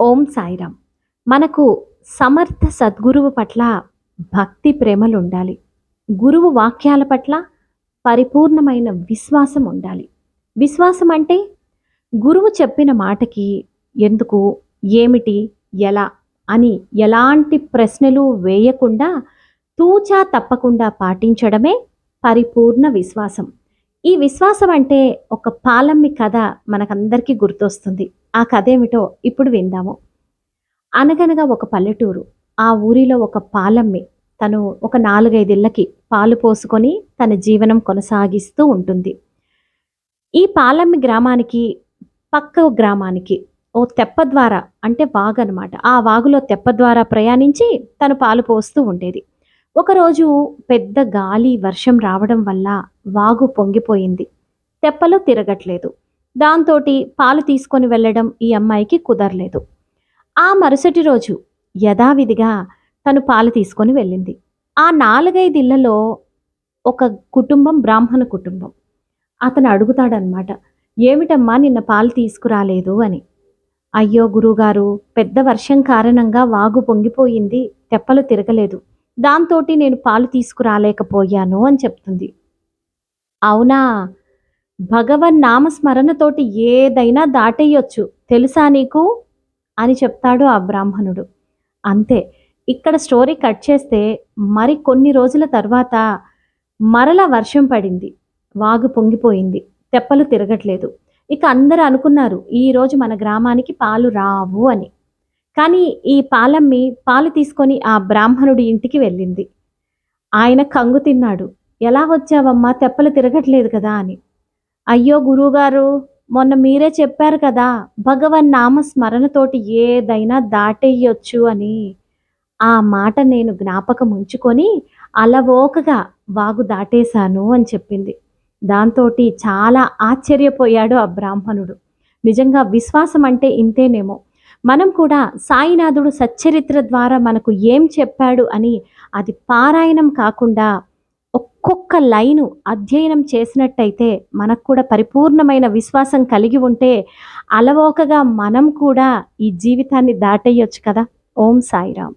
ఓం సాయిరామ్. మనకు సమర్థ సద్గురువు పట్ల భక్తి ప్రేమలు ఉండాలి గురువు వాక్యాల పట్ల పరిపూర్ణమైన విశ్వాసం ఉండాలి. విశ్వాసం అంటే గురువు చెప్పిన మాటకి ఎందుకు ఏమిటి ఎలా అని ఎలాంటి ప్రశ్నలు వేయకుండా తూచా తప్పకుండా పాటించడమే పరిపూర్ణ విశ్వాసం. ఈ విశ్వాసం అంటే ఒక పాలమ్మి కథ మనకందరికీ గుర్తొస్తుంది. ఆ కథ ఏమిటో ఇప్పుడు విందాము. అనగనగా ఒక పల్లెటూరు ఆ ఊరిలో ఒక పాలమ్మి తను ఒక నాలుగైదిళ్ళకి పాలు పోసుకొని తన జీవనం కొనసాగిస్తూ ఉంటుంది. ఈ పాలమ్మి గ్రామానికి పక్క గ్రామానికి ఓ తెప్ప ద్వారా అంటే వాగు అనమాట ఆ వాగులో తెప్ప ద్వారా ప్రయాణించి తను పాలు పోస్తూ ఉండేది. ఒకరోజు పెద్ద గాలి వర్షం రావడం వల్ల వాగు పొంగిపోయింది. తెప్పలో తిరగట్లేదు. దాంతో పాలు తీసుకొని వెళ్ళడం ఈ అమ్మాయికి కుదరలేదు. ఆ మరుసటి రోజు యథావిధిగా తను పాలు తీసుకొని వెళ్ళింది. ఆ నాలుగైదు ఇళ్ళలో ఒక కుటుంబం బ్రాహ్మణ కుటుంబం. అతను అడుగుతాడనమాట ఏమిటమ్మా నిన్న పాలు తీసుకురాలేదు అని? అయ్యో గురువుగారు పెద్ద వర్షం కారణంగా వాగు పొంగిపోయింది తెప్పలు తిరగలేదు. దాంతో నేను పాలు తీసుకురాలేకపోయాను అని చెప్తుంది. అవునా? భగవన్ నామస్మరణతోటి ఏదైనా దాటేయొచ్చు. తెలుసా నీకు? అని చెప్తాడు ఆ బ్రాహ్మణుడు. అంతే. ఇక్కడ స్టోరీ కట్ చేస్తే మరి కొన్ని రోజుల తర్వాత మరల వర్షం పడింది. వాగు పొంగిపోయింది. తెప్పలు తిరగట్లేదు. ఇక అందరూ అనుకున్నారు ఈరోజు మన గ్రామానికి పాలు రావు అని. కానీ ఈ పాలమ్మి పాలు తీసుకొని ఆ బ్రాహ్మణుడి ఇంటికి వెళ్ళింది. ఆయన కంగు తిన్నాడు. ఎలా వచ్చావమ్మా? తెప్పలు తిరగట్లేదు కదా అని. అయ్యో గురువుగారు మొన్న మీరే చెప్పారు కదా భగవన్ నామ స్మరణతోటి ఏదైనా దాటేయొచ్చు అని. ఆ మాట నేను జ్ఞాపకం ఉంచుకొని అలవోకగా వాగు దాటేశాను అని చెప్పింది. దాంతో చాలా ఆశ్చర్యపోయాడు ఆ బ్రాహ్మణుడు. నిజంగా విశ్వాసం అంటే ఇంతేనేమో. మనం కూడా సాయినాథుడు సచ్చరిత్ర ద్వారా మనకు ఏం చెప్పాడు అని అది పారాయణం కాకుండా ఒక్కొక్క లైను అధ్యయనం చేసినట్టయితే మనకు కూడా పరిపూర్ణమైన విశ్వాసం కలిగి ఉంటే అలవోకగా మనం కూడా ఈ జీవితాన్ని దాటేయొచ్చు కదా. ఓం సాయిరామ్.